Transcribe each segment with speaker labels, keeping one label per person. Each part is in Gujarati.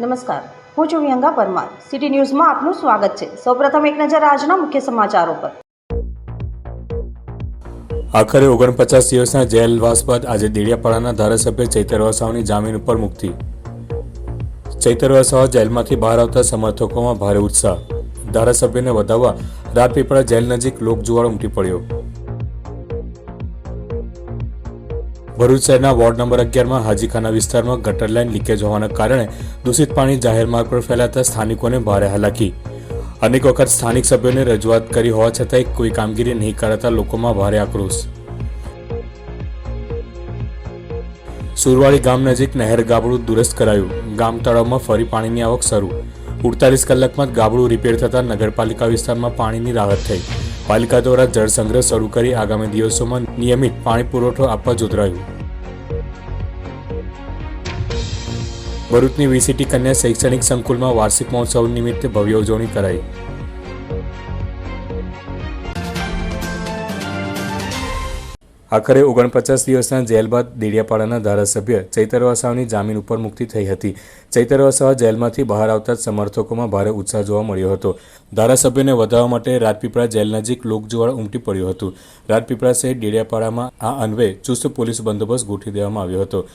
Speaker 1: નમસ્કાર. હું છું વિહંગા પરમાર. સિટી ન્યૂઝમાં આપનું સ્વાગત છે. સૌપ્રથમ એક નજર આજના મુખ્ય સમાચારો પર.
Speaker 2: આખરે ઓગણપચાસ દિવસના જેલવાસ બાદ આજે દેડિયાપાડાના ધારાસભ્ય ચૈતર વસાવાની જામીન ઉપર મુક્તિ. ચૈતર વસાવા જેલમાંથી બહાર આવતા સમર્થકોમાં ભારે ઉત્સાહ. ધારાસભ્યને વધાવવા રાજપીપળા જેલ નજીક લોકજુવાળ ઉમટી પડ્યો. ભરૂચ શહેરના વોર્ડ નંબર અગિયારમાં હાજીખાના વિસ્તારમાં ગટર લાઇન લીકેજ હોવાના કારણે દૂષિત પાણી જાહેર માર્ગ પર ફેલાતા સ્થાનિકોને ભારે હાલાકી. અનેક વખત સ્થાનિક સભ્યોને રજૂઆત કરી હોવા છતાંય કોઈ કામગીરી નહીં કરાતા લોકોમાં ભારે આક્રોશ. સુરવાળી ગામ નજીક નહેર ગાબડું દુરસ્ત કરાયું. ગામ તળાવમાં ફરી પાણીની આવક શરૂ. ઉડતાલીસ કલાકમાં જ ગાબડું રિપેર થતાં નગરપાલિકા વિસ્તારમાં પાણીની રાહત થઈ. પાલિકા દ્વારા જળ સંગ્રહ શરૂ કરી આગામી દિવસોમાં નિયમિત પાણી પુરવઠો આપવા જોતરાયું ભરૂચની વીસીટી કન્યા શૈક્ષણિક સંકુલમાં વાર્ષિક મહોત્સવ નિમિત્તે ભવ્ય ઉજવણી કરાઈ. આખરે ઓગણપચાસ દિવસના જેલ બાદ દેડિયાપાડાના ધારાસભ્ય ચૈતર જામીન ઉપર મુક્તિ થઈ હતી. ચૈતર જેલમાંથી બહાર આવતા સમર્થકોમાં ભારે ઉત્સાહ જોવા મળ્યો હતો. ધારાસભ્યને વધારવા માટે રાજપીપળા જેલ નજીક લોકજુવાળ ઉમટી પડ્યું હતું. રાજપીપળા સહિત દેડિયાપાડામાં આ અન્વયે ચુસ્ત પોલીસ બંદોબસ્ત ગોઠવી દેવામાં આવ્યો હતો.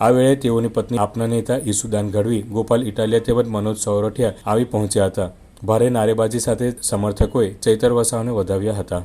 Speaker 2: આ વેળે તેઓની પત્ની આપના નેતા ઈસુદાન ગઢવી ગોપાલ ઇટાલિયા તેમજ મનોજ સૌરઠિયા આવી પહોંચ્યા હતા. ભારે નારેબાજી સાથે સમર્થકોએ ચૈતર વધાવ્યા હતા.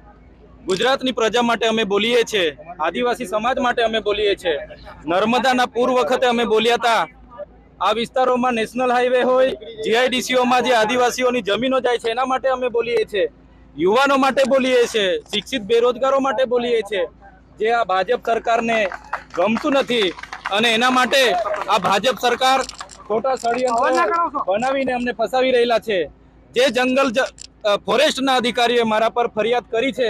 Speaker 3: ગુજરાતની પ્રજા માટે અમે બોલીએ છીએ આદિવાસી સમાજ માટે અમે બોલીએ છીએ. નર્મદાના પૂર વખતે અમે બોલ્યા હતા આ વિસ્તારોમાં નેશનલ હાઈવે હોય જીઆઈડીસીઓમાં જે આદિવાસીઓની જમીનો જાય છે એના માટે અમે બોલીએ છીએ. યુવાનો માટે બોલીએ છીએ શિક્ષિત બેરોજગારો માટે બોલીએ છીએ. જે આ ભાજપ સરકારને ગમતું નથી અને એના માટે આ ભાજપ સરકાર ખોટા ષડયંત્ર બનાવીને અમને ફસાવી રહેલા છે. જે જંગલ ફોરેસ્ટના અધિકારીઓએ મારા પર ફરિયાદ કરી છે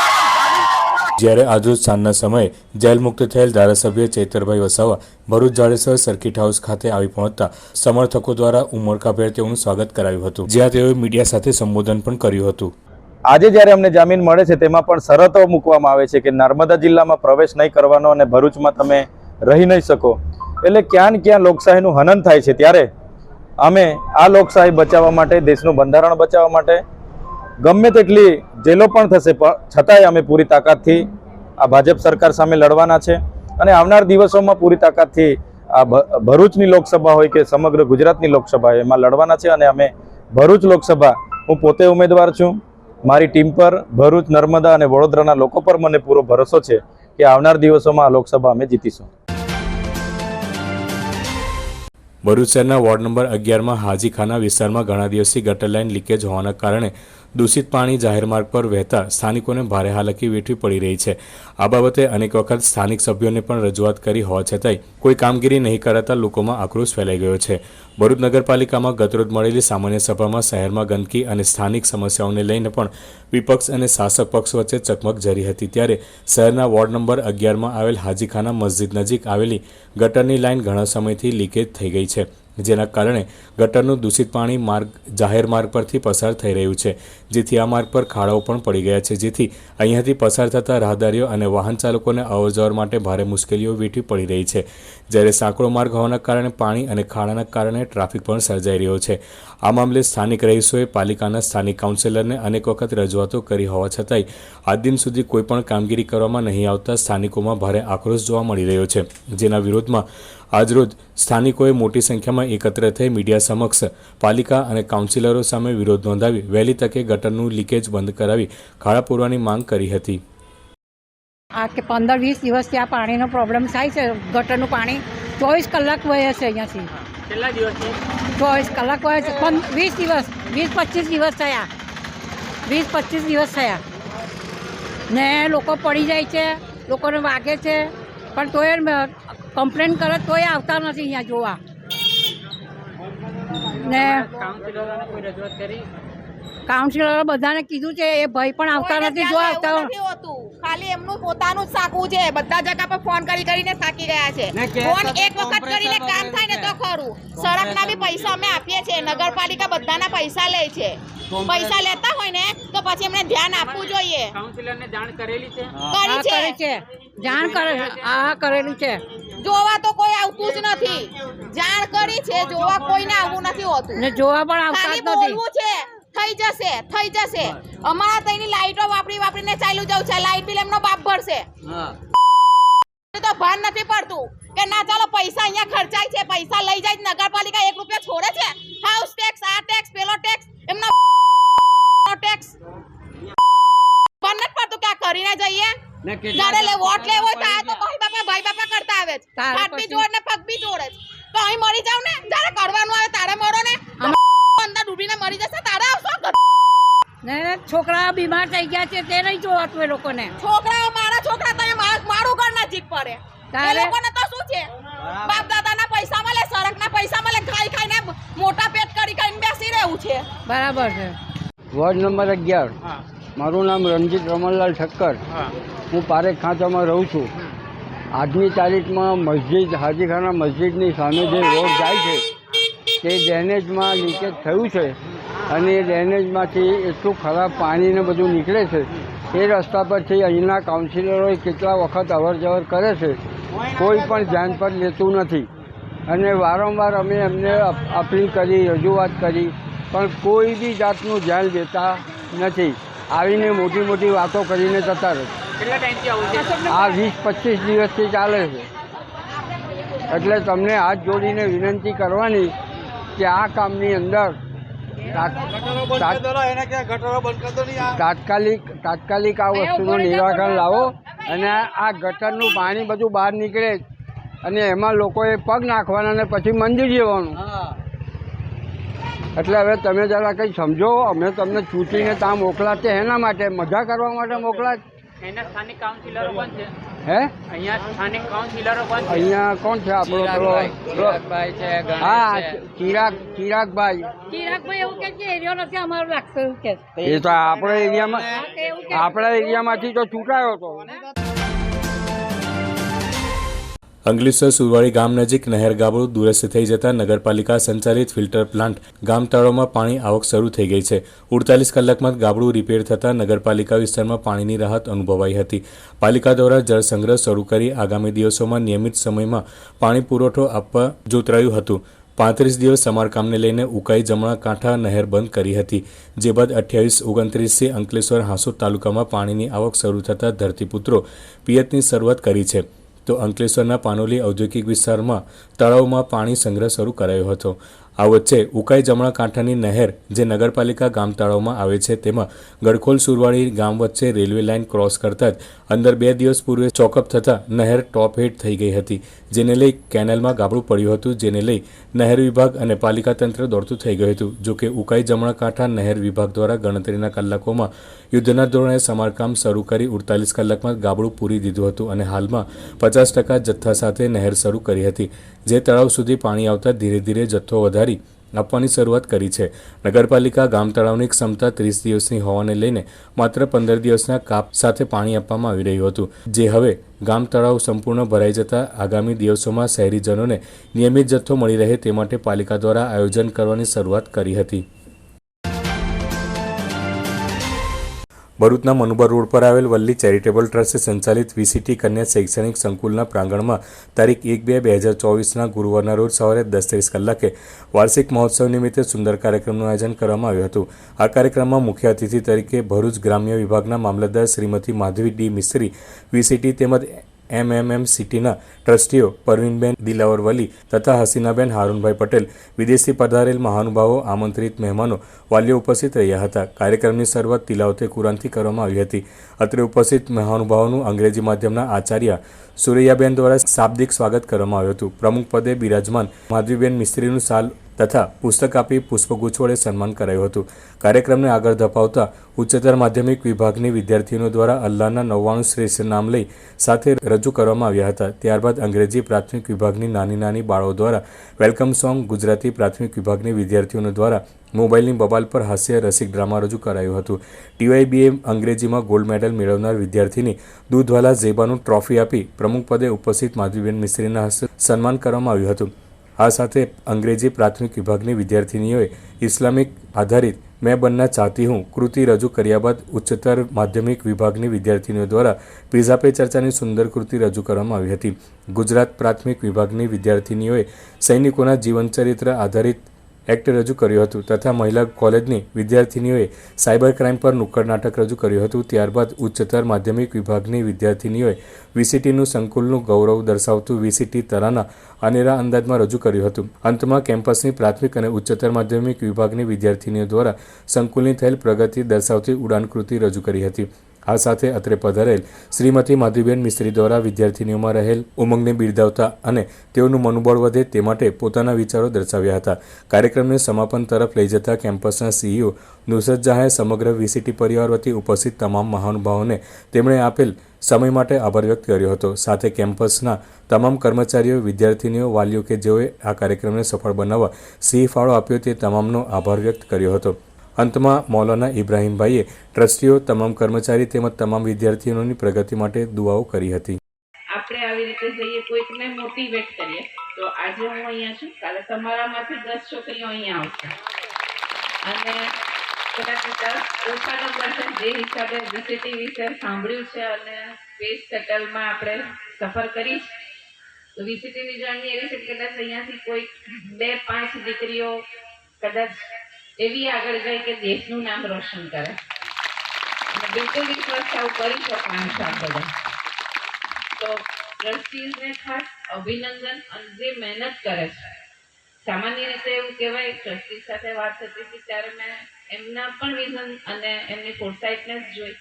Speaker 2: જ્યારે આજરોજ સાંજના સમયે જેલ મુક્ત થયેલ ધારાસભ્ય ચૈતરભાઈ વસાવા ભરૂચ જાડેસર સર્કિટ હાઉસ ખાતે આવી પહોંચતા સમર્થકો દ્વારા ઉમળકાભેર તેઓનું સ્વાગત કરાયું હતું, જ્યાં તેઓએ મીડિયા સાથે સંબોધન પણ કર્યું હતું.
Speaker 4: આજે જ્યારે અમને જામીન મળે છે, તેમાં પણ શરતો મૂકવામાં આવે છે કે નર્મદા જિલ્લામાં પ્રવેશ નહીં કરવાનો અને ભરૂચમાં તમે રહી નહીં શકો. એટલે ક્યાં ક્યાં લોકશાહીનું હનન થાય છે, ત્યારે અમે આ લોકશાહી બચાવવા માટે, દેશનું બંધારણ બચાવવા માટે ગમે તેટલી જેલો પણ થશે છતાંય અમે પૂરી તાકાતથી આ ભાજપ સરકાર સામે લડવાના છે. અને આવનાર દિવસોમાં પૂરી તાકાતથી આ ભરૂચની લોકસભા હોય કે સમગ્ર ગુજરાતની લોકસભા એમાં લડવાના છે અને અમે ભરૂચ લોકસભા, હું પોતે ઉમેદવાર છું. મારી ટીમ પર ભરૂચ, નર્મદા અને વડોદરાના લોકો પર મને પૂરો ભરોસો છે કે આવનાર દિવસોમાં આ લોકસભા અમે જીતીશું.
Speaker 2: ભરૂચ શહેરના વોર્ડ નંબર અગિયારમાં હાજીખાના વિસ્તારમાં ઘણા દિવસથી ગટર લાઇન લીકેજ હોવાના કારણે દૂષિત પાણી જાહેર માર્ગ પર વહેતા સ્થાનિકોને ભારે હાલાકી વેઠવી પડી રહી છે. આ બાબતે અનેક વખત સ્થાનિક સભ્યોને પણ રજૂઆત કરી હોવા છતાંય કોઈ કામગીરી નહીં કરાતા લોકોમાં આક્રોશ ફેલાઈ ગયો છે. ભરૂચ નગરપાલિકામાં ગતરોજ મળેલી સામાન્ય સભામાં શહેરમાં ગંદકી અને સ્થાનિક સમસ્યાઓને લઈને પણ વિપક્ષ અને શાસક પક્ષ વચ્ચે ચકમક જરી હતી. ત્યારે શહેરના વોર્ડ નંબર અગિયારમાં આવેલ હાજીખાના મસ્જિદ નજીક આવેલી ગટરની લાઇન ઘણા સમયથી લીકેજ થઈ ગઈ છે. જેના કારણે ગટરનું દૂષિત પાણી માર્ગ, જાહેર માર્ગ પરથી પસાર થઈ રહ્યું છે. જેથી આ માર્ગ પર ખાડાઓ પણ પડી ગયા છે. જેથી અહીંયાથી પસાર થતા રાહદારીઓ અને વાહન ચાલકોને અવરજવર માટે ભારે મુશ્કેલીઓ વેઠવી પડી રહી છે. જ્યારે સાંકડો માર્ગ હોવાના કારણે પાણી અને ખાડાના કારણે ટ્રાફિક પણ સર્જાઈ રહ્યો છે. આ મામલે સ્થાનિક રહીશોએ પાલિકાના સ્થાનિક કાઉન્સિલરને અનેક વખત રજૂઆતો કરી હોવા છતાંય આ દિન સુધી કોઈ પણ કામગીરી કરવામાં નહીં આવતા સ્થાનિકોમાં ભારે આક્રોશ જોવા મળી રહ્યો છે. જેના વિરોધમાં આજરોજ સ્થાનિકોએ મોટી સંખ્યામાં એકત્ર થઈ મીડિયા સમક્ષ પાલિકા અને કાઉન્સિલરો સામે વિરોધ નોંધાવી વહેલી તકે ગટરનું લીકેજ બંધ કરાવી ખાડા પૂરવાની માંગ કરી હતી.
Speaker 5: આ કે પંદર વીસ દિવસથી આ પાણીનો પ્રોબ્લેમ થાય છે. ગટરનું પાણી ચોવીસ કલાક વહે છે અહીંયાથી.
Speaker 6: કેટલા દિવસથી
Speaker 5: ચોવીસ કલાક વહે છે. પણ વીસ દિવસ વીસ પચીસ દિવસ થયા. વીસ પચીસ દિવસ થયા. ને લોકો પડી જાય છે લોકોને વાગે છે. પણ તોય કમ્પ્લેન કરે તોય આવતા નથી અહીંયા જોવા. ને
Speaker 6: કાઉન્સિલરોને કોઈ રજૂઆત કરી?
Speaker 5: કાઉન્સિલરો બધાને કીધું છે એ ભાઈ પણ આવતા નથી જો આવતા
Speaker 7: એવું નથી હોતું. ખાલી એમનું પોતાનું જ સાકવું છે. બધા જગા પર ફોન કરી કરીને થાકી ગયા છે. ફોન એક વખત કરીને કામ થાય ને તો ખરું. સડકના બી પૈસા અમે આપીએ છીએ. નગરપાલિકા બધાના પૈસા લે છે. પૈસા લેતા હોય ને તો પછી એમને ધ્યાન આપવું જોઈએ.
Speaker 6: કાઉન્સિલરને જાણ કરેલી છે?
Speaker 7: કરી છે.
Speaker 5: છે. જાણ કરે હા કરેલું છે.
Speaker 7: જોવા તો કોઈ આવતું જ નથી. જાણ કરી છે જોવા કોઈને આવવું નથી હોતું.
Speaker 5: ને જોવા પણ આવતા
Speaker 7: ખાલી
Speaker 5: જ નથી.
Speaker 7: બોલવું છે થઈ જશે થઈ જશે. અમારા તઈની લાઈટો વાપરી વાપરીને ચાલ્યું જવું છે લાઈટ બિલ એમનો બાપ ભરશે. તો ભાન નથી પડતું કે ના ચાલો પૈસા અહીંયા ખર્ચાય છે પૈસા લઈ જાય છે, નગરપાલિકા એક રૂપિયા છોડે છે. હાઉસ ટેક્સ આ ટેક્સ પેલો ટેક્સ એમનો ટેક્સ. ભાન નથી પડતું કે આ કરીને જઈએ.
Speaker 6: ને
Speaker 7: જ્યારે લે વોટ લેવો હોય તો તો ભાઈ બાપા કરતા આવે છે. હાથ બી જોડ ને પગ બી જોડે છે. તો અહીં મરી જાવ ને જ્યારે કરવાનું આવે તારે મરો ને. અંદર ડૂબીને મરી જશે તારે આવશો?
Speaker 5: ને છોકરા બીમાર થઈ ગયા છે તે નહીં જોવાતું એ લોકોને.
Speaker 7: છોકરા મારા છોકરા તો મારું ઘર નજીક પડે. એ? લોકોને તો શું છે? બાપ દાદાના પૈસા મળે સડકના પૈસા મળે ખાઈ ખાઈને મોટા પેટ કરી કરીને બેસી રહેવું છે.
Speaker 5: બરાબર છે.
Speaker 8: વોર્ડ નંબર અગિયાર. મારું નામ રણજીત રમણલાલ ઠક્કર.
Speaker 6: હું
Speaker 8: પારેખ ખાંચામાં રહું છું. આજની તારીખમાં મસ્જિદ, હાજીખાના મસ્જિદની સામે જે રોડ જાય છે, તે ડેનેજમાં લીકેજ થયું છે અને એ ડેનેજમાંથી એટલું ખરાબ પાણી ને બધું નીકળે છે, એ રસ્તા પરથી અહીંના કાઉન્સિલરોએ કેટલા વખત અવર જવર કરે છે, કોઈ પણ ધ્યાન પર લેતું નથી. અને વારંવાર અમે એમને અપ- અપીલ કરી, રજૂઆત કરી, પણ કોઈ બી જાતનું ધ્યાન દેતા નથી. આવીને મોટી મોટી વાતો કરીને જતા રહે
Speaker 6: છે?
Speaker 8: આ વીસ પચીસ દિવસથી ચાલે છે. એટલે તમને હાથ જોડીને વિનંતી કરવાની કે આ કામની અંદર તાત- તાત- તાત્કાલિક તાત્કાલિક આ વસ્તુનું નિરાકરણ લાવો અને આ ગટરનું પાણી બધું બહાર નીકળે અને એમાં લોકોએ પગ નાખવાના અને પછી મંદિર જવાનું. એટલે હવે તમે જરા કંઈ સમજો અમે તમને ચૂંટીને ત્યાં મોકલા તે એના માટે મજા કરવા માટે મોકલા
Speaker 6: એના સ્થાનિક કાઉન્સિલરો કોણ છે?
Speaker 8: હે?
Speaker 6: અહીંયા સ્થાનિક કાઉન્સિલરો પણ છે?
Speaker 8: અહીંયા કોણ છે આપણો
Speaker 6: ચિરાગભાઈ છે
Speaker 8: હા ચિરાગ ચિરાગભાઈ.
Speaker 5: ચિરાગભાઈ એવું કે છે એરિયો નથી અમારું લાગશે કે
Speaker 8: એ તો આપણા એરિયામાં આપણા એરિયામાંથી તો ચૂંટાયો હતો
Speaker 2: અંગલેશ્વર સુરવાડી ગામ નજીક નહેર ગાબડું દુરસ્ત થઈ જતા નગરપાલિકા સંચાલિત ફિલ્ટર પ્લાન્ટ ગામ તળાવમાં પાણી આવક શરૂ થઈ ગઈ છે. ઉડતાલીસ કલાકમાં ગાબડું રિપેર થતાં નગરપાલિકા વિસ્તારમાં પાણીની રાહત અનુભવાઈ હતી. પાલિકા દ્વારા જળ સંગ્રહ શરૂ કરી આગામી દિવસોમાં નિયમિત સમયમાં પાણી પુરવઠો આપવા જોતરાયું હતું. પાંત્રીસ દિવસ સમારકામને લઈને ઉકાઈ જમણા કાંઠા નહેર બંધ કરી હતી. જે બાદ અઠ્યાવીસ ઓગણત્રીસથી અંકલેશ્વર હાંસોદ તાલુકામાં પાણીની આવક શરૂ થતાં ધરતીપુત્રો પિયતની શરૂઆત કરી છે. તો અંકલેશ્વરના પાનોલી ઔદ્યોગિક વિસ્તારમાં તળાવમાં પાણી સંગ્રહ શરૂ કરાયો હતો. આ વચ્ચે ઉકાઈ જમણા કાંઠાની નહેર જે નગરપાલિકા ગામ તળાવમાં આવે છે, તેમાં ગડખોલ સુરવાડી ગામ વચ્ચે રેલવે લાઇન ક્રોસ કરતાં જ અંદર બે દિવસ પૂર્વે ચોકઅપ થતાં નહેર ટોપ હેડ થઈ ગઈ હતી, જેને લઈ કેનેલમાં ગાબડું પડ્યું હતું, જેને લઈ નહેર વિભાગ અને પાલિકા તંત્ર દોડતું થઈ ગયું હતું. જોકે ઉકાઈ જમણા કાંઠા નહેર વિભાગ દ્વારા ગણતરીના કલાકોમાં યુદ્ધના ધોરણે સમારકામ શરૂ કરી ઉડતાલીસ કલાકમાં ગાબડું પૂરી દીધું હતું અને હાલમાં પચાસ ટકા જથ્થા સાથે નહેર શરૂ કરી હતી. જે તળાવ સુધી પાણી આવતા ધીરે ધીરે જથ્થો વધારી આપવાની શરૂઆત કરી છે. નગરપાલિકા ગામ તળાવની ક્ષમતા ત્રીસ દિવસની હોવાને લઈને માત્ર પંદર દિવસના કાપ સાથે પાણી આપવામાં આવી રહ્યું હતું. જે હવે ગામ તળાવ સંપૂર્ણ ભરાઈ જતા આગામી દિવસોમાં શહેરીજનોને નિયમિત જથ્થો મળી રહે તે માટે પાલિકા દ્વારા આયોજન કરવાની શરૂઆત કરી હતી. ભરૂચના મનુબર રોડ પર આવેલ વલ્લી ચેરિટેબલ ટ્રસ્ટે સંચાલિત વીસીટી કન્યા શૈક્ષણિક સંકુલના પ્રાંગણમાં તારીખ એક બે બે હજાર ચોવીસના ગુરુવારના રોજ સવારે દસ ત્રીસ કલાકે વાર્ષિક મહોત્સવ નિમિત્તે સુંદર કાર્યક્રમનું આયોજન કરવામાં આવ્યું હતું. આ કાર્યક્રમમાં મુખ્ય અતિથિ તરીકે ભરૂચ ગ્રામ્ય વિભાગના મામલતદાર શ્રીમતી માધવી ડી મિસ્ત્રી, વીસીટી તેમજ એમએમએમ સિટીના ટ્રસ્ટીઓ પરવીનબેન દિલાવર વલી તથા હસીનાબેન હારૂનભાઈ પટેલ વિદેશથી પધારેલ મહાનુભાવો આમંત્રિત મહેમાનો વાલીઓ ઉપસ્થિત રહ્યા હતા. કાર્યક્રમની શરૂઆત તિલાવતે કુરાનથી કરવામાં આવી હતી. અત્રે ઉપસ્થિત મહાનુભાવોનું અંગ્રેજી માધ્યમના આચાર્ય સુરૈયાબેન દ્વારા શાબ્દિક સ્વાગત કરવામાં આવ્યું હતું. પ્રમુખ પદે બિરાજમાન માધવીબેન મિસ્ત્રીનું સાલ તથા પુસ્તક આપી પુષ્પગુચ્છ વડે સન્માન કરાયું હતું. કાર્યક્રમને આગળ ધપાવતા ઉચ્ચતર માધ્યમિક વિભાગની વિદ્યાર્થીઓ દ્વારા અલ્લાહના નવ્વાણું શ્રેષ્ઠ નામ લઈ સાથે રજૂ કરવામાં આવ્યા હતા. ત્યારબાદ અંગ્રેજી પ્રાથમિક વિભાગની નાની નાની બાળો દ્વારા વેલકમ સોંગ, ગુજરાતી પ્રાથમિક વિભાગની વિદ્યાર્થીઓનો દ્વારા મોબાઈલની બબાલ પર હાસ્ય રસિક ડ્રામા રજૂ કરાયું હતું. ટીવાયબીએ અંગ્રેજીમાં ગોલ્ડ મેડલ મેળવનાર વિદ્યાર્થીની દૂધવાલા ઝેબાનું ટ્રોફી આપી પ્રમુખ પદે ઉપસ્થિત માધવીબેન મિસ્ત્રીના હસ્તે સન્માન કરવામાં આવ્યું હતું. આ સાથે અંગ્રેજી પ્રાથમિક વિભાગની વિદ્યાર્થીનીઓએ ઇસ્લામિક આધારિત મેં બનના ચાહતી હું કૃતિ રજૂ કર્યા બાદ ઉચ્ચતર માધ્યમિક વિભાગની વિદ્યાર્થીનીઓ દ્વારા પીઝા પે ચર્ચાની સુંદર કૃતિ રજૂ કરવામાં આવી હતી. ગુજરાત પ્રાથમિક વિભાગની વિદ્યાર્થિનીઓએ સૈનિકોના જીવનચરિત્ર આધારિત એક્ટ રજૂ કર્યું હતું તથા મહિલા કોલેજની વિદ્યાર્થીનીઓએ સાયબર ક્રાઇમ પર નુક્કડ નાટક રજૂ કર્યું હતું. ત્યારબાદ ઉચ્ચતર માધ્યમિક વિભાગની વિદ્યાર્થીનીઓએ વીસીટીનું સંકુલનું ગૌરવ દર્શાવતું વીસીટી તરાના અનેરા અંદાજમાં રજૂ કર્યું હતું. અંતમાં કેમ્પસની પ્રાથમિક અને ઉચ્ચતર માધ્યમિક વિભાગની વિદ્યાર્થીનીઓ દ્વારા સંકુલની થયેલ પ્રગતિ દર્શાવતી ઉડાનકૃતિ રજૂ કરી હતી. આ સાથે અત્રે પધારેલ શ્રીમતી માધુબેન મિસ્ત્રી દ્વારા વિદ્યાર્થીનીઓમાં રહેલ ઉમંગને બિરદાવતા અને તેઓનું મનોબળ વધે તે માટે પોતાના વિચારો દર્શાવ્યા હતા. કાર્યક્રમને સમાપન તરફ લઈ જતા કેમ્પસના સીઈઓ નુસરત જહાએ સમગ્ર વીસીટી પરિવાર વતી ઉપસ્થિત તમામ મહાનુભાવોને તેમણે આપેલ સમય માટે આભાર વ્યક્ત કર્યો હતો. સાથે કેમ્પસના તમામ કર્મચારીઓ, વિદ્યાર્થીનીઓ, વાલીઓ કે જેઓએ આ કાર્યક્રમને સફળ બનાવવા સિંહ ફાળો આપ્યો તે તમામનો આભાર વ્યક્ત કર્યો હતો. અંતમાં મૌલાના ઇબ્રાહીમભાઈએ ટ્રસ્ટીઓ, તમામ કર્મચારી તેમજ તમામ વિદ્યાર્થીઓની પ્રગતિ માટે દુઆઓ કરી હતી.
Speaker 9: આપણે આવી રીતે જઈએ કોઈકને મોટિવેટ કરીએ. તો આજે હું અહીંયા છું. કાલે તમારામાંથી દસ છોકરીઓ અહીંયા આવશે. અને કદાચ દસ ઓછા નંબર જે હિસાબે વીસીટી વિશે સાંભળ્યું છે અને સ્પેસ શટલમાં આપણે સફર કરી. તો વીસીટીની જર્ની એવી છે કે કદાચ અહીંયાથી કોઈ બે પાંચ દીકરીઓ કદાચ એવી આગળ જાય કે દેશનું નામ રોશન કરે. અને બિલકુલ વિશ્વાસ આવું કરી શકવાનું છે બધા તો ટ્રસ્ટીઝને ખાસ અભિનંદન અને જે મહેનત કરે છે. સામાન્ય રીતે એવું કહેવાય ટ્રસ્ટી સાથે વાત થતી હતી ત્યારે મેં એમના પણ વિઝન અને એમની ફોરસાઇટનેસ જોઈ.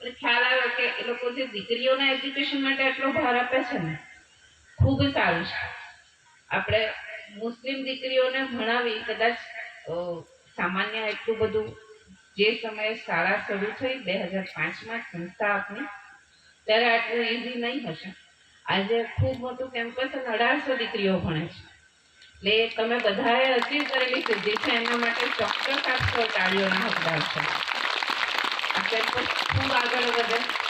Speaker 9: એટલે ખ્યાલ આવ્યો કે એ લોકો જે દીકરીઓના એજ્યુકેશન માટે આટલો ભાર આપે છે ને, ખૂબ સારું છે. આપણે મુસ્લિમ દીકરીઓને ભણાવી કદાચ સામાન્ય એટલું બધું જે સમયે શાળા શરૂ થઈ બે હજાર પાંચમાં સંસ્થા આપની, ત્યારે આટલું ઇઝી નહીં હશે. આજે ખૂબ મોટું કેમ્પસ અને અઢારસો દીકરીઓ ભણે છે. એટલે તમે બધાએ અચીવ કરેલી સિદ્ધિ છે, એના માટે ચોક્કસ આપશો, તાળીઓના હકદાર છે આ કેમ્પસ ખૂબ આગળ વધે.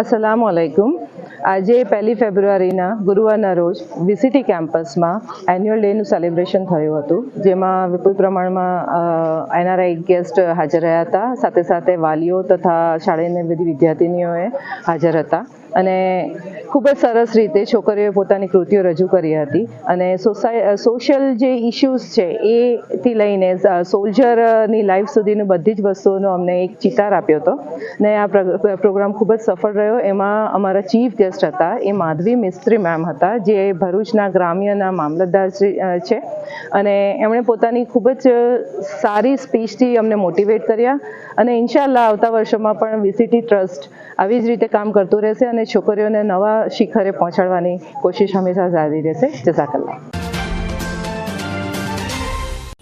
Speaker 10: અસલામ વાલેકુમ આજે પહેલી ફેબ્રુઆરીના ગુરુવારના રોજ વીસીટી કેમ્પસમાં એન્યુઅલ ડેનું સેલિબ્રેશન થયું હતું, જેમાં વિપુલ પ્રમાણમાં એનઆરઆઈ ગેસ્ટ હાજર રહ્યા હતા. સાથે સાથે વાલીઓ તથા શાળાની બધી વિદ્યાર્થીનીઓએ હાજર હતા. અને ખૂબ જ સરસ રીતે છોકરીઓએ પોતાની કૃતિઓ રજૂ કરી હતી. અને સોસાય સોશિયલ જે ઇશ્યુઝ છે, એથી લઈને સોલ્જરની લાઈફ સુધીની બધી જ વસ્તુઓનો અમને એક ચિતાર આપ્યો હતો. ને આ પ્ર- પ્રોગ્રામ ખૂબ જ સફળ રહ્યો. એમાં અમારા ચીફ ગેસ્ટ હતા, એ માધવી મિસ્ત્રી મેમ હતા, જે ભરૂચના ગ્રામ્યના મામલતદાર છે. અને એમણે પોતાની ખૂબ જ સારી સ્પીચથી અમને મોટિવેટ કર્યા. અને ઇન્શાલ્લાહ આવતા વર્ષોમાં પણ વીસીટી ટ્રસ્ટ આવી જ રીતે કામ કરતું રહેશે અને છોકરીઓને નવા શિખરે પહોંચાડવાની કોશિશ હંમેશા જારી રહેશે. જઝાકલ્લા.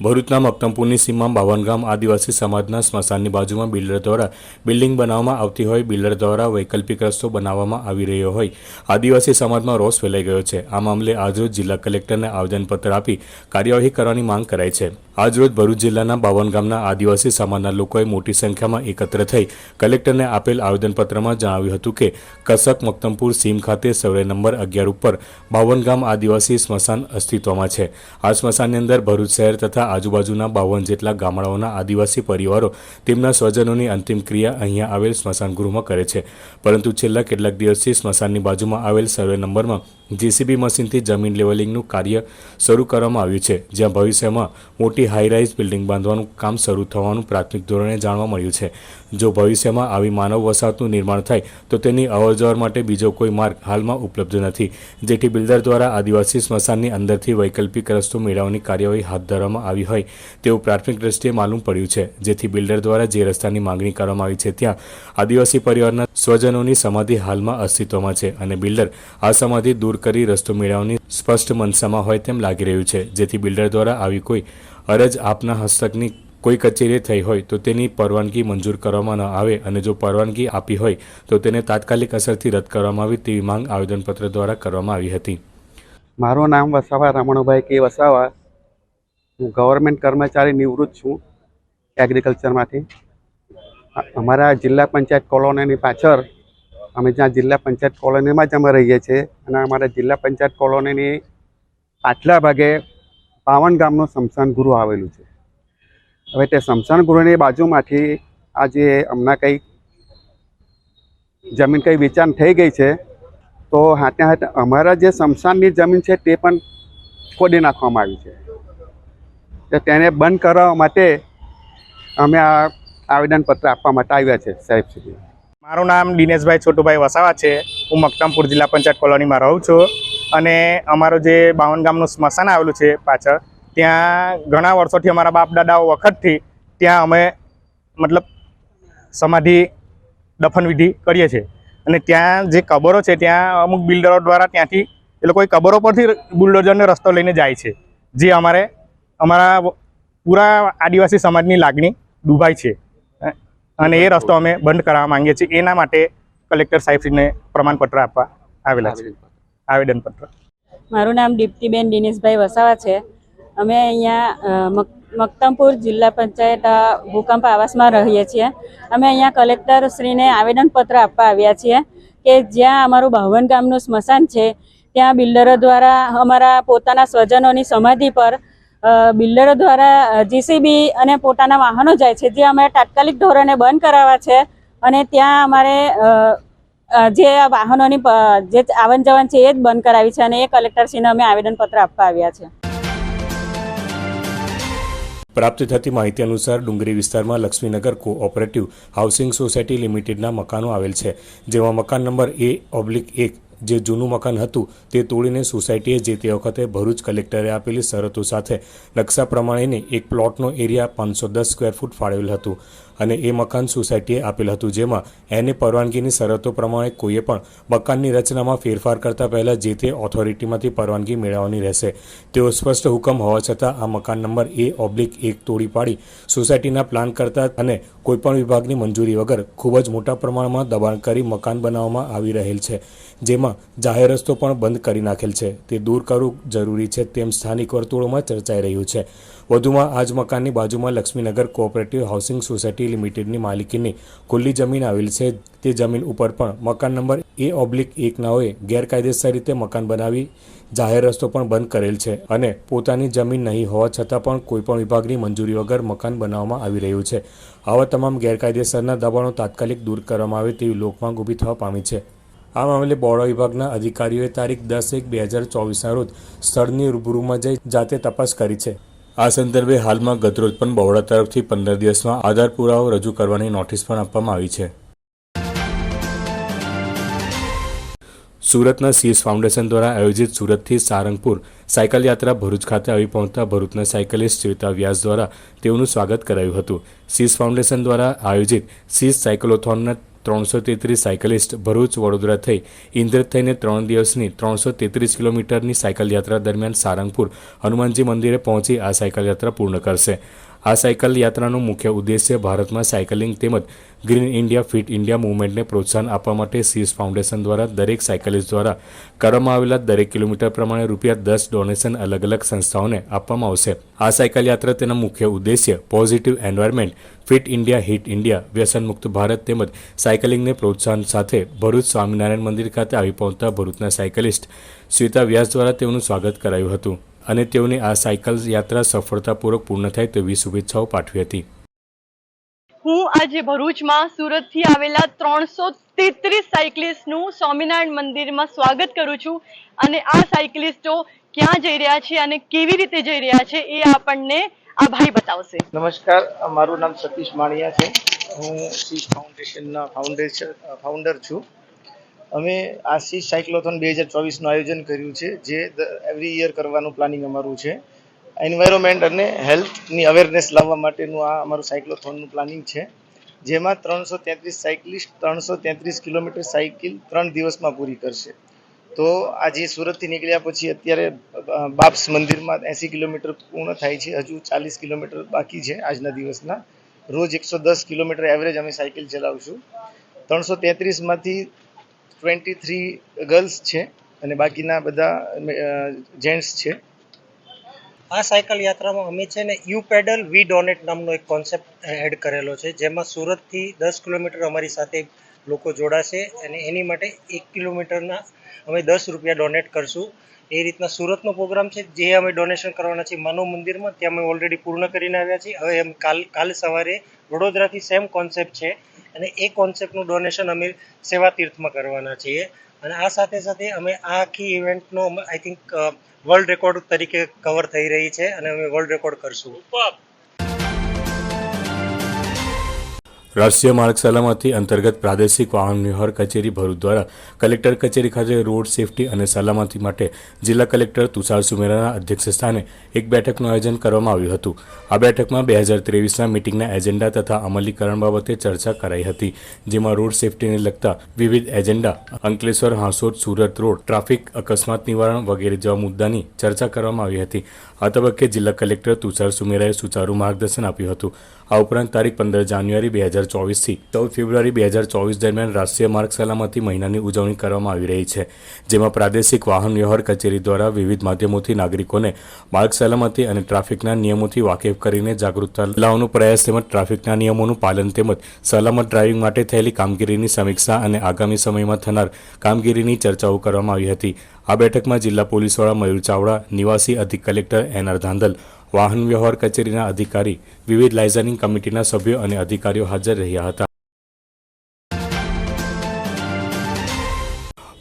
Speaker 2: ભરૂચના મક્તમપુરની સીમમાં બાવનગામ આદિવાસી સમાજના સ્મશાનની બાજુમાં બિલ્ડર દ્વારા બિલ્ડિંગ બનાવવામાં આવતી હોય, બિલ્ડર દ્વારા વૈકલ્પિક રસ્તો બનાવવામાં આવી રહ્યો હોય. આદિવાસી સમાજમાં રોષ ફેલાઈ ગયો છે. આ મામલે આજરોજ જિલ્લા કલેક્ટરને આવેદનપત્ર આપી કાર્યવાહી કરવાની માંગ કરાઈ છે. આજરોજ ભરૂચ જિલ્લાના બાવનગામના આદિવાસી સમાજના લોકોએ મોટી સંખ્યામાં એકત્ર થઈ કલેક્ટરને આપેલ આવેદનપત્રમાં જણાવ્યું હતું કે, કસક મક્તમપુર સીમ ખાતે સર્વે નંબર અગિયાર ઉપર બાવનગામ આદિવાસી સ્મશાન અસ્તિત્વમાં છે. આ સ્મશાનની અંદર ભરૂચ શહેર તથા આજુબાજુના બાવન જેટલા ગામડાઓના આદિવાસી પરિવારો તેમના સ્વજનોની અંતિમ ક્રિયા અહીંયા આવેલ સ્મશાનગૃહમાં કરે છે. પરંતુ છેલ્લા કેટલાક દિવસથી સ્મશાનની બાજુમાં આવેલ સર્વે નંબરમાં જેસીબી મશીનથી જમીન લેવલિંગનું કાર્ય શરૂ કરવામાં આવ્યું છે, જ્યાં ભવિષ્યમાં મોટી હાઈરાઇઝ બિલ્ડિંગ બાંધવાનું કામ શરૂ થવાનું પ્રાથમિક ધોરણે જાણવા મળ્યું છે. જો ભવિષ્યમાં આવી માનવ વસાહતનું નિર્માણ થાય, તો તેની અવરજવર માટે બીજો કોઈ માર્ગ હાલમાં ઉપલબ્ધ નથી. જેથી બિલ્ડર દ્વારા આદિવાસી સ્મશાનની અંદરથી વૈકલ્પિક રસ્તો મેળવવાની કાર્યવાહી હાથ ધરવામાં આવી હોય, તેવું પ્રાથમિક દ્રષ્ટિએ માલુમ પડ્યું છે. જેથી બિલ્ડર દ્વારા જે રસ્તાની માંગણી કરવામાં આવી છે, ત્યાં આદિવાસી પરિવારના સ્વજનોની સમાધિ હાલમાં અસ્તિત્વમાં છે અને બિલ્ડર આ સમાધિ દૂર કરી રસ્તો મેળવવાની સ્પષ્ટ મનસામાં હોય તેમ લાગી રહ્યું છે. જેથી બિલ્ડર દ્વારા આવી કોઈ અરજ આપના હસ્તકની કોઈ કચેરીએ થઈ હોય તો તેની પરવાનગી મંજૂર કરવામાં ન આવે અને જો પરવાનગી આપી હોય તો તેને તાત્કાલિક અસરથી રદ કરવામાં આવે તેવી માંગ આવેદનપત્ર દ્વારા કરવામાં આવી હતી.
Speaker 11: મારું નામ વસાવા રમણભાઈ કે વસાવા. હું ગવર્મેન્ટ કર્મચારી નિવૃત્ત છું એગ્રીકલ્ચરમાંથી. અમારા જિલ્લા પંચાયત કોલોનીની પાછળ અમે જ્યાં જિલ્લા પંચાયત કોલોનીમાં જ અમે રહીએ છીએ અને અમારા જિલ્લા પંચાયત કોલોનીની પાછલા ભાગે પાવન ગામનું સ્મશાન ગૃહ આવેલું છે. હવે તે સ્મશાન ગૃહની બાજુમાંથી આજે હમણાં કંઈક જમીન કંઈ વેચાણ થઈ ગઈ છે, તો હાથે હાથે અમારા જે સ્મશાનની જમીન છે તે પણ ખોદી નાખવામાં આવી છે. તો તેને બંધ કરવા માટે અમે આ આવેદનપત્ર આપવા માટે આવ્યા છે સાહેબ સુધી.
Speaker 12: મારું નામ દિનેશભાઈ છોટુભાઈ વસાવા છે. હું મક્તમપુર જિલ્લા પંચાયત કોલોનીમાં રહું છું અને અમારું જે બાવન ગામનું સ્મશાન આવેલું છે પાછળ, ત્યાં ઘણા વર્ષોથી અમારા બાપ દાદાઓ વખતથી ત્યાં અમે મતલબ સમાધિ દફનવિધિ કરીએ છીએ. અને ત્યાં જે કબરો છે, ત્યાં અમુક બિલ્ડરો દ્વારા ત્યાંથી એ લોકો કબરો પરથી બુલડોઝરનો રસ્તો લઈને જાય છે. જે અમારે અમારા પૂરા આદિવાસી સમાજની લાગણી ડૂબાય છે. અને એ રસ્તો અમે બંધ કરાવવા માંગીએ છીએ. એના માટે કલેક્ટર સાહેબશ્રીને પ્રમાણપત્ર આપવા આવેલા છે. આવેદનપત્ર.
Speaker 13: મારું નામ દીપ્તિબેન દિનેશભાઈ વસાવા છે. અમે અહીંયા મક- મક્તમપુર જિલ્લા પંચાયત ભૂકંપ આવાસમાં રહીએ છીએ. અમે અહીંયા કલેક્ટર શ્રીને આવેદનપત્ર આપવા આવ્યા છીએ કે જ્યાં અમારું બાવન ગામનું સ્મશાન છે, ત્યાં બિલ્ડરો દ્વારા અમારા પોતાના સ્વજનોની સમાધિ પર બિલ્ડરો દ્વારા જીસીબી અને પોતાના વાહનો જાય છે, જે અમે તાત્કાલિક ધોરણે બંધ કરાવવા છે. અને ત્યાં અમારે જે વાહનોની જે આવન જવન છે એ જ બંધ કરાવી છે અને એ કલેક્ટરશ્રીને અમે આવેદનપત્ર આપવા આવ્યા છે.
Speaker 2: પ્રાપ્ત થતી માહિતી અનુસાર ડુંગરી વિસ્તારમાં લક્ષ્મીનગર કોઓપરેટિવ હાઉસિંગ સોસાયટી લિમિટેડના મકાનો આવેલ છે, જેમાં મકાન નંબર એ ઓબ્લિક એક જે જૂનું મકાન હતું તે તોડીને સોસાયટીએ જે તે વખતે ભરૂચ કલેક્ટરે આપેલી શરતો સાથે નકશા પ્રમાણેની એક પ્લોટનો એરિયા પાંચસો દસ સ્ક્વેર ફૂટ ફાળવેલ હતું અને એ મકાન સોસાયટીએ આપેલ હતું. જેમાં એની પરવાનગીની શરતો પ્રમાણે કોઈએ પણ મકાનની રચનામાં ફેરફાર કરતા પહેલાં જે તે ઓથોરિટીમાંથી પરવાનગી મેળવવાની રહેશે. તેઓ સ્પષ્ટ હુકમ હોવા છતાં આ મકાન નંબર એ ઓબ્લિક એક તોડી પાડી સોસાયટીના પ્લાન કરતા અને કોઈપણ વિભાગની મંજૂરી વગર ખૂબ જ મોટા પ્રમાણમાં દબાણ કરી મકાન બનાવવામાં આવી રહેલ છે. જેમાં જાહેર રસ્તો પણ બંધ કરી નાખેલ છે. તે દૂર કરવું જરૂરી છે તેમ સ્થાનિક વર્તુળોમાં ચર્ચાઈ રહ્યું છે. વધુમાં આ જ મકાનની બાજુમાં લક્ષ્મીનગર કોઓપરેટિવ હાઉસિંગ સોસાયટી લિમિટેડની માલિકીની ખુલ્લી જમીન આવેલ છે. તે જમીન ઉપર પણ મકાન નંબર એ ઓબ્લિક એકનાઓએ ગેરકાયદેસર રીતે મકાન બનાવી જાહેર રસ્તો પણ બંધ કરેલ છે અને પોતાની જમીન નહીં હોવા છતાં પણ કોઈપણ વિભાગની મંજૂરી વગર મકાન બનાવવામાં આવી રહ્યું છે. આવા તમામ ગેરકાયદેસરના દબાણો તાત્કાલિક દૂર કરવામાં આવે તેવી લોકમાંગ ઊભી થવા પામી છે. આ મામલે બોર્ડ વિભાગના અધિકારીઓએ તારીખ દસ એક બે હજાર ચોવીસના રોજ સ્થળની રૂબરૂમાં જઈ જાતે તપાસ કરી છે. આ સંદર્ભે હાલમાં ગતરોજ પણ બહોળા તરફથી પંદર દિવસમાં આધાર પુરાવો રજૂ કરવાની નોટિસ પણ આપવામાં આવી છે. સુરતના સીએસ ફાઉન્ડેશન દ્વારા આયોજિત સુરતથી સારંગપુર સાયકલ યાત્રા ભરૂચ ખાતે આવી પહોંચતા ભરૂચના સાયકલિસ્ટ શ્વેતા વ્યાસ દ્વારા તેઓનું સ્વાગત કરાયું હતું. સીસ ફાઉન્ડેશન દ્વારા આયોજિત સીસ સાયકલોથોનના ત્રણસો તેત્રીસ સાયકલિસ્ટ ભરૂચ વડોદરા થઈ ઇન્દ્રત થઈને ત્રણ દિવસની ત્રણસો તેત્રીસ કિલોમીટરની સાયકલ યાત્રા દરમિયાન સારંગપુર હનુમાનજી મંદિરે પહોંચી આ સાયકલ યાત્રા પૂર્ણ કરશે. આ સાયકલ યાત્રાનો મુખ્ય ઉદ્દેશ્ય ભારતમાં સાયકલિંગ તેમજ ગ્રીન ઇન્ડિયા, ફિટ ઇન્ડિયા મુવમેન્ટને પ્રોત્સાહન આપવા માટે સીસ ફાઉન્ડેશન દ્વારા દરેક સાયકલિસ્ટ દ્વારા કરવામાં આવેલા દરેક કિલોમીટર પ્રમાણે રૂપિયા દસ ડોનેશન અલગ અલગ સંસ્થાઓને આપવામાં આવશે. આ સાયકલ યાત્રા તેના મુખ્ય ઉદ્દેશ્ય positive environment, fit India, hit India, વ્યસનમુક્ત Bharat તેમજ સાયકલિંગને પ્રોત્સાહન સાથે ભરૂચ સ્વામિનારાયણ મંદિર ખાતે આવી પહોંચતા ભરૂચના સાયકલિસ્ટ શ્વેતા વ્યાસ દ્વારા તેઓનું સ્વાગત કરાયું હતું. અને તેઓને આ સાયકલ યાત્રા સફળતાપૂર્વક પૂર્ણ થાય તેવી શુભેચ્છાઓ પાઠવી હતી.
Speaker 14: હું આજે ભરૂચમાં સુરતથી આવેલા ત્રણસો તેત્રીસ સાયકલિસ્ટનું સ્વામિનારાયણ મંદિરમાં સ્વાગત કરું છું અને આ સાયકલિસ્ટો ક્યાં જઈ રહ્યા છે અને કેવી રીતે જઈ રહ્યા છે એ આપણને આ ભાઈ બતાવશે.
Speaker 15: નમસ્કાર મારું નામ સતીશ માણિયા છે. હું સી ફાઉન્ડેશનના ફાઉન્ડેશન ફાઉન્ડર છું. અમે આશિષ સાયક્લોથોન બે હજાર ચોવીસનું આયોજન કર્યું છે, જે એવરી યર કરવાનું પ્લાનિંગ અમારું છે. એન્વાયરમેન્ટ અને હેલ્થની અવેરનેસ લાવવા માટેનું આ અમારું સાયક્લોથોનનું પ્લાનિંગ છે, જેમાં ત્રણસો તેત્રીસ સાયકલિસ્ટ ત્રણસો તેત્રીસ કિલોમીટર સાયકલ ત્રણ દિવસમાં પૂરી કરશે. તો આજે સુરતથી નીકળ્યા પછી અત્યારે બાપ્સ મંદિરમાં એંસી કિલોમીટર પૂર્ણ થાય છે, હજુ ચાલીસ કિલોમીટર બાકી છે આજના દિવસના. રોજ એકસો દસ કિલોમીટર એવરેજ અમે સાયકલ ચલાવશું. ત્રણસો તેત્રીસમાંથી ટ્વેન્ટી થ્રી ગર્લ્સ છે અને બાકીના બધા જેન્ટ્સ છે.
Speaker 16: આ સાયકલ યાત્રામાં અમે છે ને યુ પેડલ વી ડોનેટ નામનો એક કોન્સેપ્ટ એડ કરેલો છે, જેમાં સુરતથી દસ કિલોમીટર અમારી સાથે લોકો જોડાશે અને એની માટે એક કિલોમીટરના અમે દસ રૂપિયા ડોનેટ કરશું. એ રીતના સુરતનો પ્રોગ્રામ છે, જે અમે ડોનેશન કરવાના છે માનવ મંદિરમાં, ત્યાં અમે ઓલરેડી પૂર્ણ કરીને આવ્યા છીએ. હવે અમે કાલ કાલ સવારે વડોદરાથી સેમ કોન્સેપ્ટ છે અને એ કોન્સેપ્ટનું ડોનેશન અમે સેવા તીર્થમાં કરવાના છીએ. અને આ સાથે સાથે અમે આ આખી ઇવેન્ટનો આઈ થિંક વર્લ્ડ રેકોર્ડ તરીકે કવર થઈ રહી છે અને અમે વર્લ્ડ રેકોર્ડ કરશું.
Speaker 2: રાષ્ટ્રીય માર્ગ સલામતી અંતર્ગત પ્રાદેશિક વાહન વ્યવહાર કચેરી ભરૂચ દ્વારા કલેક્ટર કચેરી ખાતે રોડ સેફટી અને સલામતી માટે જિલ્લા કલેક્ટર તુષાર સુમેરાના અધ્યક્ષસ્થાને એક બેઠકનું આયોજન કરવામાં આવ્યું હતું. આ બેઠકમાં બે હજાર ત્રેવીસના મિટિંગના એજન્ડા તથા અમલીકરણ બાબતે ચર્ચા કરાઈ હતી, જેમાં રોડ સેફટીને લગતા વિવિધ agenda, Ankleshwar, Hansot, Surat road, traffic, અકસ્માત નિવારણ વગેરે જેવા મુદ્દાની ચર્ચા કરવામાં આવી હતી. આ તબક્કે જિલ્લા કલેક્ટર તુષાર સુમેરાએ સુચારું માર્ગદર્શન આપ્યું હતું. આ ઉપરાંત તારીખ પંદર જાન્યુઆરી બે હજાર ચોવીસથી ચૌદ ફેબ્રુઆરી બે હજાર ચોવીસ દરમિયાન રાષ્ટ્રીય માર્ગ સલામતી મહિનાની ઉજવણી કરવામાં આવી રહી છે, જેમાં પ્રાદેશિક વાહન વ્યવહાર કચેરી દ્વારા વિવિધ માધ્યમોથી નાગરિકોને માર્ગ સલામતી અને ટ્રાફિકના નિયમોથી વાકેફ કરીને જાગૃતતા લાવવાનો પ્રયાસ તેમજ ટ્રાફિકના નિયમોનું પાલન તેમજ સલામત ડ્રાઇવિંગ માટે થયેલી કામગીરીની સમીક્ષા અને આગામી સમયમાં થનાર કામગીરીની ચર્ચાઓ કરવામાં આવી હતી. આ બેઠકમાં જિલ્લા પોલીસ વડા મયુર ચાવડા, નિવાસી અધિક કલેક્ટર એન આર ધાંધલ, વાહન વ્યવહાર કચેરીના અધિકારી વિવિધ લાઇઝનિંગ કમિટીના સભ્યો અને અધિકારીઓ હાજર રહ્યા હતા.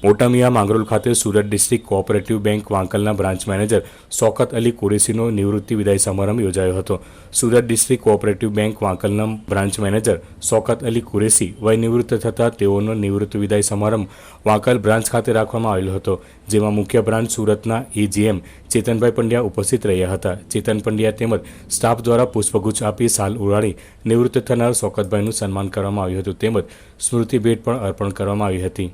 Speaker 2: મોટા માંગરોલ ખાતે સુરત ડિસ્ટ્રિક્ટ કોઓપરેટિવ બેંક વાંકલના બ્રાન્ચ મેનેજર સોકત અલી કુરેશીનો નિવૃત્તિ વિદાય સમારંભ યોજાયો હતો. સુરત ડિસ્ટ્રિક્ટ કોઓપરેટિવ બેંક વાંકલના બ્રાન્ચ મેનેજર સોકત અલી કુરેશી વય નિવૃત્ત થતાં તેઓનો નિવૃત્ત વિદાય સમારંભ વાંકલ બ્રાન્ચ ખાતે રાખવામાં આવેલો હતો, જેમાં મુખ્ય બ્રાન્ચ સુરતના એજીએમ ચેતનભાઈ પંડ્યા ઉપસ્થિત રહ્યા હતા. ચેતન પંડ્યા તેમજ સ્ટાફ દ્વારા પુષ્પગુચ્છ આપી સાલ ઉડાડી નિવૃત્ત થનાર સોકતભાઈનું સન્માન કરવામાં આવ્યું હતું, તેમજ સ્મૃતિ ભેટ પણ અર્પણ કરવામાં આવી હતી.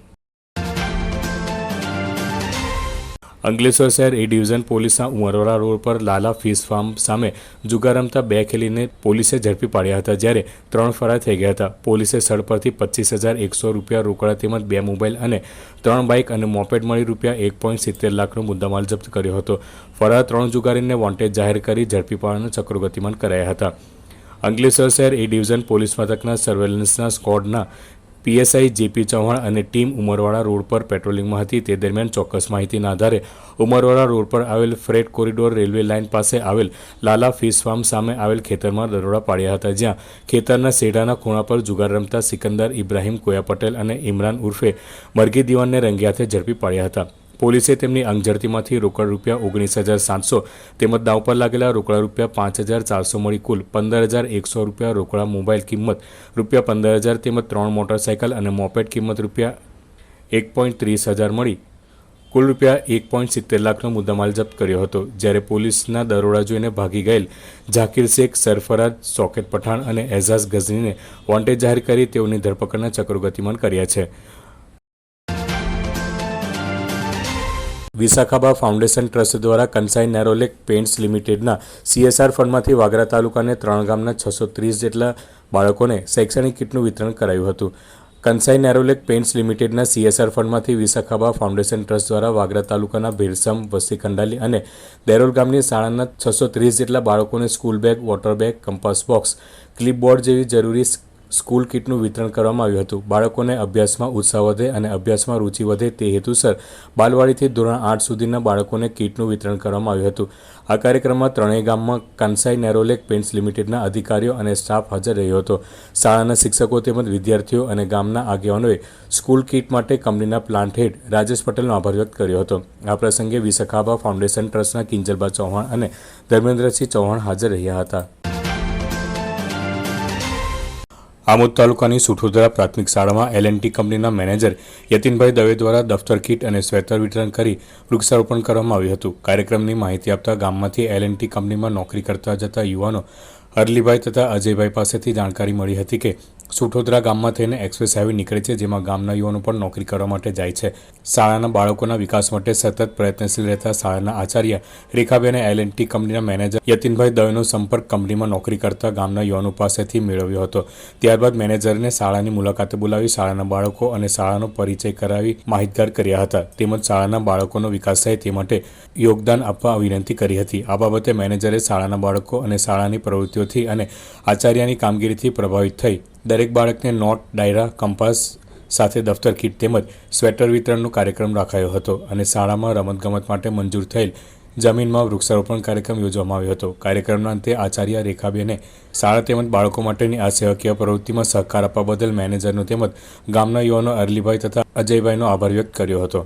Speaker 2: અંકલેશ્વર શહેર એ ડિવિઝન પોલીસના ઉમરવાડા રોડ પર લાલા ફિશ ફાર્મ સામે જુગાર રમતા બે ખેલીને પોલીસે ઝડપી પાડ્યા હતા, જ્યારે ત્રણ ફરાર થઈ ગયા હતા. પોલીસે સ્થળ પરથી પચીસ હજાર એકસો રૂપિયા રોકડા તેમજ બે મોબાઈલ અને ત્રણ બાઇક અને મોપેડ મળી રૂપિયા એક પોઈન્ટ સિત્તેર લાખનો મુદ્દામાલ જપ્ત કર્યો હતો. ફરાર ત્રણ જુગારીને વોન્ટેજ જાહેર કરી ઝડપી પાડવાના ચક્રો ગતિમાન કરાયા હતા. અંકલેશ્વર શહેર એ ડિવિઝન પોલીસ મથકના સર્વેલન્સના સ્કોડના પીએસઆઈ જેપી ચૌહાણ અને ટીમ ઉમરવાડા રોડ પર પેટ્રોલિંગમાં હતી. તે દરમિયાન ચોક્કસ માહિતીના આધારે ઉમરવાડા રોડ પર આવેલ ફ્રેટ કોરિડોર રેલવે લાઇન પાસે આવેલ લાલા ફિશ ફાર્મ સામે આવેલ ખેતરમાં દરોડા પાડ્યા હતા, જ્યાં ખેતરના સેઢાના ખૂણા પર જુગાર રમતા સિકંદર ઇબ્રાહિમ કોયા પટેલ અને ઇમરાન ઉર્ફે મરઘી દિવાનને રંગે હાથે ઝડપી પાડ્યા હતા. પોલીસે તેમની અંગઝડતીમાંથી રોકડ રૂપિયા ઓગણીસ હજાર સાતસો તેમજ દાવ પર લાગેલા રોકડા રૂપિયા પાંચ હજાર ચારસો મળી કુલ પંદર હજાર એકસો રૂપિયા રોકડા મોબાઈલ કિંમત રૂપિયા પંદર હજાર તેમજ ત્રણ મોટરસાયકલ અને મોપેડ કિંમત રૂપિયા એક પોઈન્ટ ત્રીસ હજાર મળી. કુલ રૂપિયા એક પોઈન્ટ સિત્તેર લાખનો મુદ્દામાલ જપ્ત કર્યો હતો, જ્યારે પોલીસના દરોડા જોઈને ભાગી ગયેલ ઝાકીર શેખ, સરફરાજ સોકેટ પઠાણ અને એઝાઝ ગઝનીને વોન્ટેજ જાહેર કરી તેઓની ધરપકડના ચક્રો ગતિમાન કર્યા છે. વિશાખાબા ફાઉન્ડેશન ટ્રસ્ટ દ્વારા કંસાઈ નેરોલેક પેન્ટ્સ લિમિટેડના સીએસઆર ફંડમાંથી વાગરા તાલુકાને ત્રણ ગામના છસો ત્રીસ જેટલા બાળકોને શૈક્ષણિક કીટનું વિતરણ કરાયું હતું. કંસાઈ નેરોલેક પેન્ટ્સ લિમિટેડના સીએસઆર ફંડમાંથી વિશાખાબા ફાઉન્ડેશન ટ્રસ્ટ દ્વારા વાગરા તાલુકાના ભીરસમ વસ્તી ખંડાલી અને દેરોલ ગામની શાળાના છસો ત્રીસ જેટલા બાળકોને school bag, water bag, compass box, clipboard જેવી જરૂરી સ્કૂલ કિટનું વિતરણ કરવામાં આવ્યું હતું. બાળકોને અભ્યાસમાં ઉત્સાહ વધે અને અભ્યાસમાં રુચિ વધે તે હેતુસર બાલવાડીથી ધોરણ આઠ સુધીના બાળકોને કિટનું વિતરણ કરવામાં આવ્યું હતું. આ કાર્યક્રમમાં ત્રણેય ગામમાં કાંસાઈ નેરોલેક પેન્ટ્સ લિમિટેડના અધિકારીઓ અને સ્ટાફ હાજર રહ્યો હતો. શાળાના શિક્ષકો તેમજ વિદ્યાર્થીઓ અને ગામના આગેવાનોએ સ્કૂલ કિટ માટે કંપનીના પ્લાન્ટ હેડ રાજેશ પટેલનો આભાર વ્યક્ત કર્યો હતો. આ પ્રસંગે વિશાખાબા ફાઉન્ડેશન ટ્રસ્ટના કિંજલબા ચૌહાણ અને ધર્મેન્દ્રસિંહ ચૌહાણ હાજર રહ્યા હતા. આમોદ તાલુકાની સુઠોદરા પ્રાથમિક શાળામાં એલએનટી કંપનીના મેનેજર યતિનભાઈ દવે દ્વારા દફતર કીટ અને સ્વેટર વિતરણ કરી વૃક્ષારોપણ કરવામાં આવ્યું હતું. કાર્યક્રમની માહિતી આપતા ગામમાંથી એલએનટી કંપનીમાં નોકરી કરતા જતા યુવાનો અરલીભાઈ તથા અજયભાઈ પાસેથી જાણકારી મળી હતી કે સુઠોદરા ગામમાં થઈને એક્સપ્રેસ હાઈવે નીકળે છે, જેમાં ગામના યુવાનો પણ નોકરી કરવા માટે જાય છે. શાળાના બાળકોના વિકાસ માટે સતત પ્રયત્નશીલ રહેતા શાળાના આચાર્ય રેખાબેને ટી કંપનીના મેનેજર યતિનભાઈ દવેનો સંપર્ક કંપનીમાં નોકરી કરતા ગામના યુવાનો પાસેથી મેળવ્યો હતો. ત્યારબાદ મેનેજરને શાળાની મુલાકાતે બોલાવી શાળાના બાળકો અને શાળાનો પરિચય કરાવી માહિતગાર કર્યા હતા. તેમજ શાળાના બાળકોનો વિકાસ થાય તે માટે યોગદાન આપવા વિનંતી કરી હતી. આ બાબતે મેનેજરે શાળાના બાળકો અને શાળાની પ્રવૃત્તિઓથી અને આચાર્યની કામગીરીથી પ્રભાવિત થઈ દરેક બાળકને નોટ, ડાયરા, કંપાસ સાથે દફતર કીટ તેમજ સ્વેટર વિતરણનો કાર્યક્રમ રાખાયો હતો અને શાળામાં રમતગમત માટે મંજૂર થયેલ જમીનમાં વૃક્ષારોપણ કાર્યક્રમ યોજવામાં આવ્યો હતો. કાર્યક્રમના અંતે આચાર્ય રેખાબેને શાળા તેમજ બાળકો માટેની આ સેવાકીય પ્રવૃત્તિમાં સહકાર આપવા બદલ મેનેજરનો તેમજ ગામના યુવાનો અરલીભાઈ તથા અજયભાઈનો આભાર વ્યક્ત કર્યો હતો.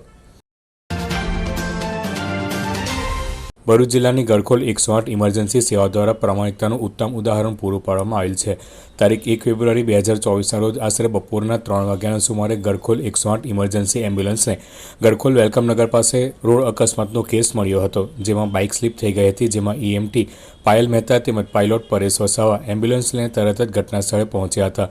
Speaker 2: ભરૂચ જિલ્લાની ગળખોલ એકસો આઠ ઇમરજન્સી સેવા દ્વારા પ્રામાણિકતાનું ઉત્તમ ઉદાહરણ પૂરું પાડવામાં આવેલ છે. તારીખ એક ફેબ્રુઆરી બે હજાર ચોવીસના રોજ આશરે બપોરના ત્રણ વાગ્યાના સુમારે ગળખોલ એકસો આઠ ઇમરજન્સી એમ્બ્યુલન્સને ગળખોલ વેલકમનગર પાસે રોડ અકસ્માતનો કેસ મળ્યો હતો, જેમાં બાઇક સ્લીપ થઈ ગઈ હતી, જેમાં ઈએમટી પાયલ મહેતા તેમજ પાયલોટ પરેશ વસાવા એમ્બ્યુલન્સ લઈને તરત જ ઘટના સ્થળે પહોંચ્યા હતા.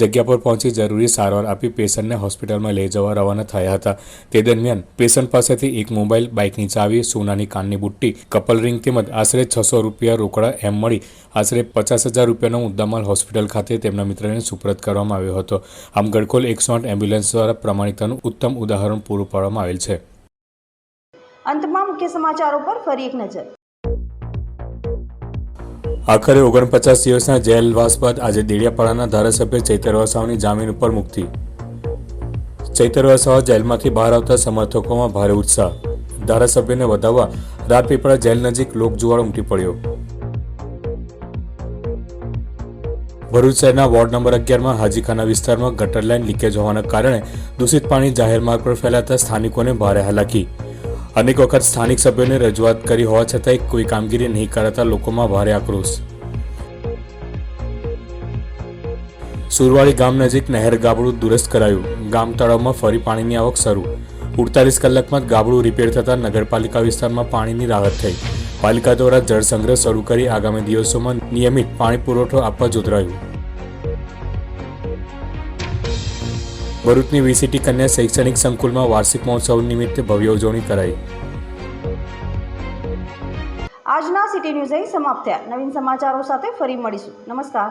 Speaker 2: જગ્યા પર પહોંચી જરૂરી સારવાર આપી પેશન્ટને હોસ્પિટલમાં લઈ જવા રવાના થયા હતા. તે દરમિયાન પેશન્ટ પાસેથી એક મોબાઈલ, બાઇકની ચાવી, સોનાની કાનની બુટ્ટી, કપલ રિંગ તેમજ આશરે છસો રૂપિયા રોકડા એમ મળી આશરે પચાસ હજાર રૂપિયાનો મુદ્દામાલ હોસ્પિટલ ખાતે તેમના મિત્રને સુપ્રત કરવામાં આવ્યો હતો. આમ ગડકોલ એકસો આઠ એમ્બ્યુલન્સ દ્વારા પ્રમાણિકતાનું ઉત્તમ ઉદાહરણ પૂરું પાડવામાં આવેલ છે.
Speaker 1: અંતમાં મુખ્ય સમાચારો પર ફરી એક નજર.
Speaker 2: આખરે ઓગણપચાસ દિવસના જેલવાસ બાદ આજે દેડિયાપાડાના ધારાસભ્ય ચૈતર વસાવાની જામીન ઉપર મુક્તિ. ચૈતર જેલમાંથી બહાર આવતા સમર્થકોમાં ભારે ઉત્સાહ. ધારાસભ્યને વધાવવા રાજપીપળા જેલ નજીક લોકજુવાળ ઉમટી પડ્યો. ભરૂચ શહેરના વોર્ડ નંબર અગિયારમાં હાજીખાના વિસ્તારમાં ગટર લાઇન લીકેજ હોવાના કારણે દૂષિત પાણી જાહેર માર્ગ પર ફેલાતા સ્થાનિકોને ભારે હાલાકી. અનેક વખત સ્થાનિક સભ્યોને રજૂઆત કરી હોવા છતાંય કોઈ કામગીરી નહીં કરાતા લોકોમાં ભારે આક્રોશ. સુરવાળી ગામ નજીક નહેર ગાબડું દુરસ્ત કરાયું. ગામ તળાવમાં ફરી પાણીની આવક શરૂ. ઉડતાલીસ કલાકમાં ગાબડું રિપેર થતાં નગરપાલિકા વિસ્તારમાં પાણીની રાહત થઈ. પાલિકા દ્વારા જળ સંગ્રહ શરૂ કરી આગામી દિવસોમાં નિયમિત પાણી પુરવઠો આપવા જોતરાયું. ભરૂચની વીસીટી કન્યા શૈક્ષણિક સંકુલમાં વાર્ષિક મહોત્સવ નિમિત્તે ભવ્ય ઉજવણી કરાઈ.
Speaker 1: આજના સિટી ન્યૂઝ અહીં સમાપ્ત થયા. નવીન સમાચારો સાથે ફરી મળીશું. નમસ્કાર.